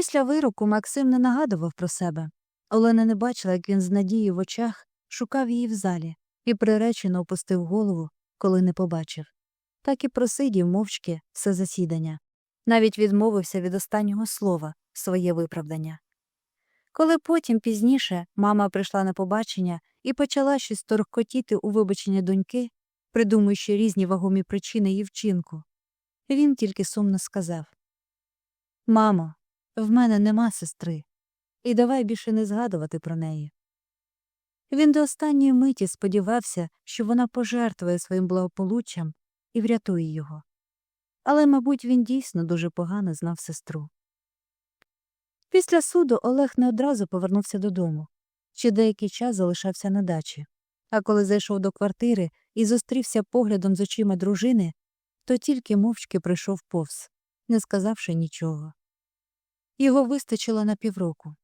Після вироку Максим не нагадував про себе. Олена не бачила, як він з надією в очах шукав її в залі і приречено опустив голову, коли не побачив. Так і просидів мовчки все засідання. Навіть відмовився від останнього слова своє виправдання. Коли потім пізніше мама прийшла на побачення і почала щось торкотіти у вибачення доньки, придумуючи різні вагомі причини її вчинку, він тільки сумно сказав Мамо, в мене нема сестри, і давай більше не згадувати про неї. Він до останньої миті сподівався, що вона пожертвує своїм благополуччям і врятує його. Але, мабуть, він дійсно дуже погано знав сестру. Після суду Олег не одразу повернувся додому, ще деякий час залишався на дачі. А коли зайшов до квартири і зустрівся поглядом з очима дружини, то тільки мовчки прийшов повз, не сказавши нічого. Його вистачило на півроку.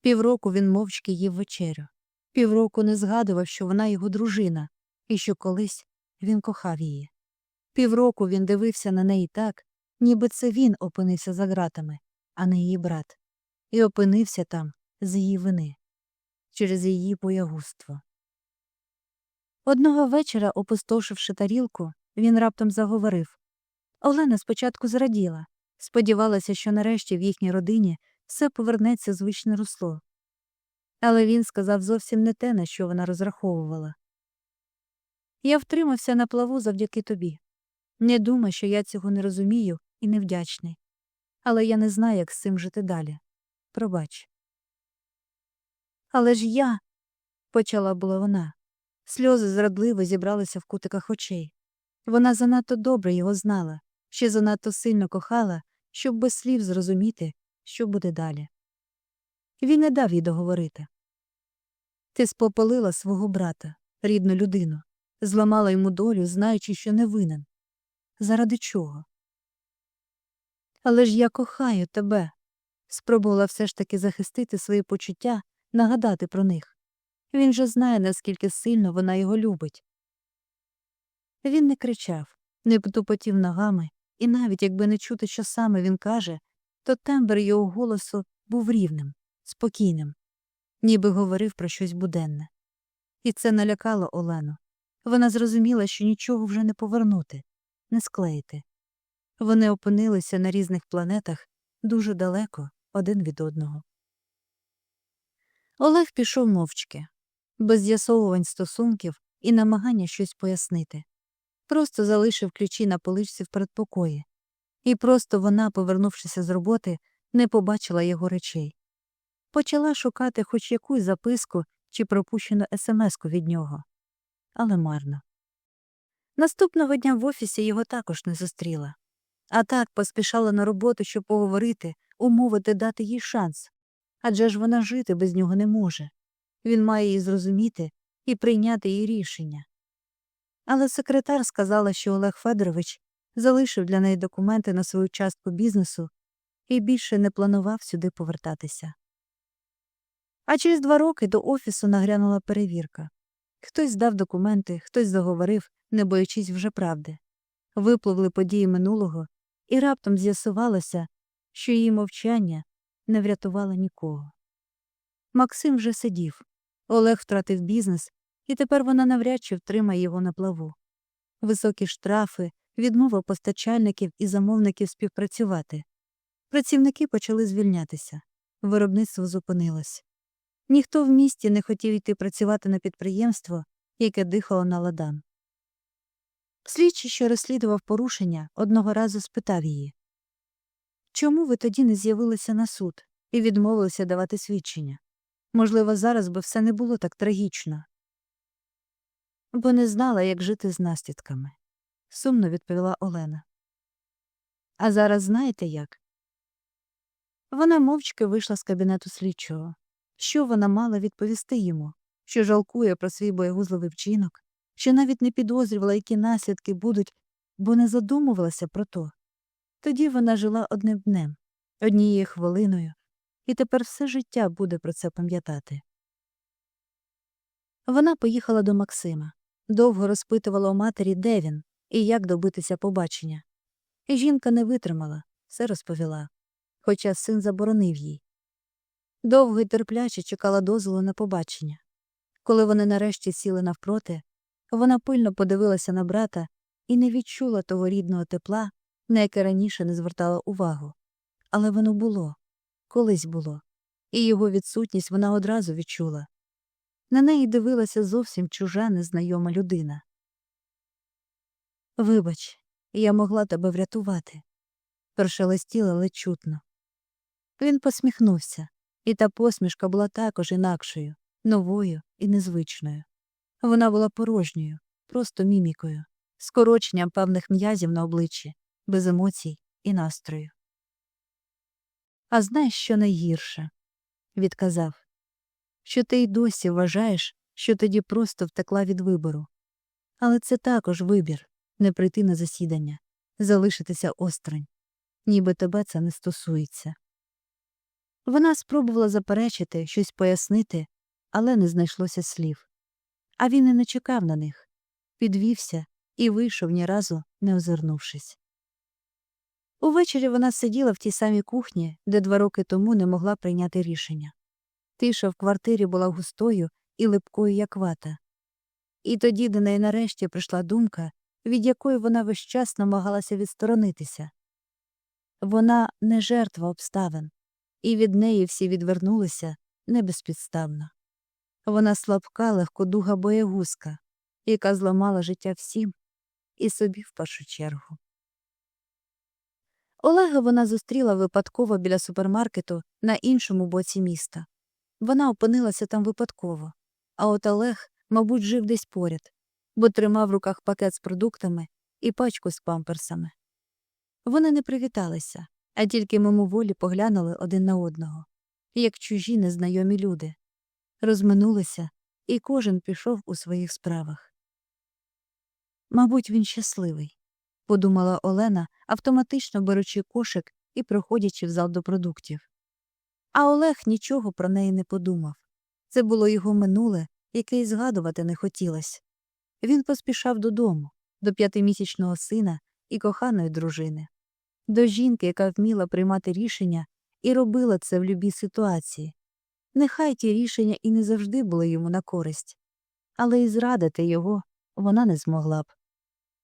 Півроку він мовчки їв вечерю. Півроку не згадував, що вона його дружина, і що колись він кохав її. Півроку він дивився на неї так, ніби це він опинився за ґратами, а не її брат, і опинився там з її вини, через її боягузтво. Одного вечора, опустошивши тарілку, він раптом заговорив. Олена спочатку зраділа, сподівалася, що нарешті в їхній родині все повернеться звичне русло. Але він сказав зовсім не те, на що вона розраховувала. Я втримався на плаву завдяки тобі. Не думай, що я цього не розумію і невдячний. Але я не знаю, як з цим жити далі. Пробач. Але ж я. почала була вона. Сльози зрадливо зібралися в кутиках очей. Вона занадто добре його знала, ще занадто сильно кохала, щоб без слів зрозуміти, що буде далі. Він не дав їй договорити. Ти спопалила свого брата, рідну людину, зламала йому долю, знаючи, що не винен. Заради чого? Але ж я кохаю тебе. Спробувала все ж таки захистити свої почуття, нагадати про них. Він же знає, наскільки сильно вона його любить. Він не кричав, не потупотів ногами, і навіть якби не чути, що саме він каже, то тембр його голосу був рівним, спокійним, ніби говорив про щось буденне. І це налякало Олену. Вона зрозуміла, що нічого вже не повернути, не склеїти. Вони опинилися на різних планетах дуже далеко один від одного. Олег пішов мовчки, без з'ясовувань стосунків і намагання щось пояснити. Просто залишив ключі на поличці в передпокої, і просто вона, повернувшися з роботи, не побачила його речей. Почала шукати хоч якусь записку чи пропущену смс-ку від нього. Але марно. Наступного дня в офісі його також не зустріла. А так поспішала на роботу, щоб поговорити, умовити дати їй шанс. Адже ж вона жити без нього не може. Він має її зрозуміти і прийняти її рішення. Але секретар сказала, що Олег Федорович залишив для неї документи на свою частку бізнесу і більше не планував сюди повертатися. А через два роки до офісу нагрянула перевірка. Хтось здав документи, хтось заговорив, не боячись вже правди. Випливли події минулого, і раптом з'ясувалося, що її мовчання не врятувало нікого. Максим вже сидів. Олег втратив бізнес, і тепер вона навряд чи втримає його на плаву. Високі штрафи, відмова постачальників і замовників співпрацювати. Працівники почали звільнятися. Виробництво зупинилось. Ніхто в місті не хотів йти працювати на підприємство, яке дихало на ладан. Слідчий, що розслідував порушення, одного разу спитав її Чому ви тоді не з'явилися на суд і відмовилися давати свідчення? Можливо, зараз би все не було так трагічно. Бо не знала, як жити з наслідками, сумно відповіла Олена. А зараз знаєте як? Вона мовчки вийшла з кабінету слідчого. Що вона мала відповісти йому, що жалкує про свій боягузливий вчинок, що навіть не підозрювала, які наслідки будуть, бо не задумувалася про то. Тоді вона жила одним днем, однією хвилиною, і тепер все життя буде про це пам'ятати. Вона поїхала до Максима, довго розпитувала у матері, де він і як добитися побачення. І жінка не витримала, все розповіла. хоча син заборонив їй. Довго й терпляче чекала дозволу на побачення. Коли вони нарешті сіли навпроти, вона пильно подивилася на брата і не відчула того рідного тепла, на яке раніше не звертала увагу. Але воно було, колись було, і його відсутність вона одразу відчула. На неї дивилася зовсім чужа незнайома людина. Вибач, я могла тебе врятувати, прошелестіла ледь. Він посміхнувся, і та посмішка була також інакшою, новою і незвичною. Вона була порожньою, просто мімікою, скороченням певних м'язів на обличчі, без емоцій і настрою. А знаєш, що найгірше? відказав, що ти й досі вважаєш, що тоді просто втекла від вибору. Але це також вибір не прийти на засідання, залишитися осторонь, ніби тебе це не стосується. Вона спробувала заперечити, щось пояснити, але не знайшлося слів. А він і не чекав на них, підвівся і вийшов ні разу, не озирнувшись. Увечері вона сиділа в тій самій кухні, де два роки тому не могла прийняти рішення. Тиша в квартирі була густою і липкою, як вата. І тоді до неї нарешті прийшла думка, від якої вона весь час намагалася відсторонитися. Вона не жертва обставин, і від неї всі відвернулися не безпідставно. Вона слабка, легкодуга боягузка, яка зламала життя всім і собі в першу чергу. Олега вона зустріла випадково біля супермаркету на іншому боці міста. Вона опинилася там випадково, а от Олег, мабуть, жив десь поряд, бо тримав в руках пакет з продуктами і пачку з памперсами. Вони не привіталися, а тільки мимоволі поглянули один на одного, як чужі незнайомі люди, розминулися, і кожен пішов у своїх справах. Мабуть, він щасливий, подумала Олена, автоматично беручи кошик і проходячи в зал до продуктів. А Олег нічого про неї не подумав. Це було його минуле, яке й згадувати не хотілось. Він поспішав додому, до п'ятимісячного сина і коханої дружини, до жінки, яка вміла приймати рішення і робила це в любій ситуації. Нехай ті рішення і не завжди були йому на користь, але і зрадити його вона не змогла б.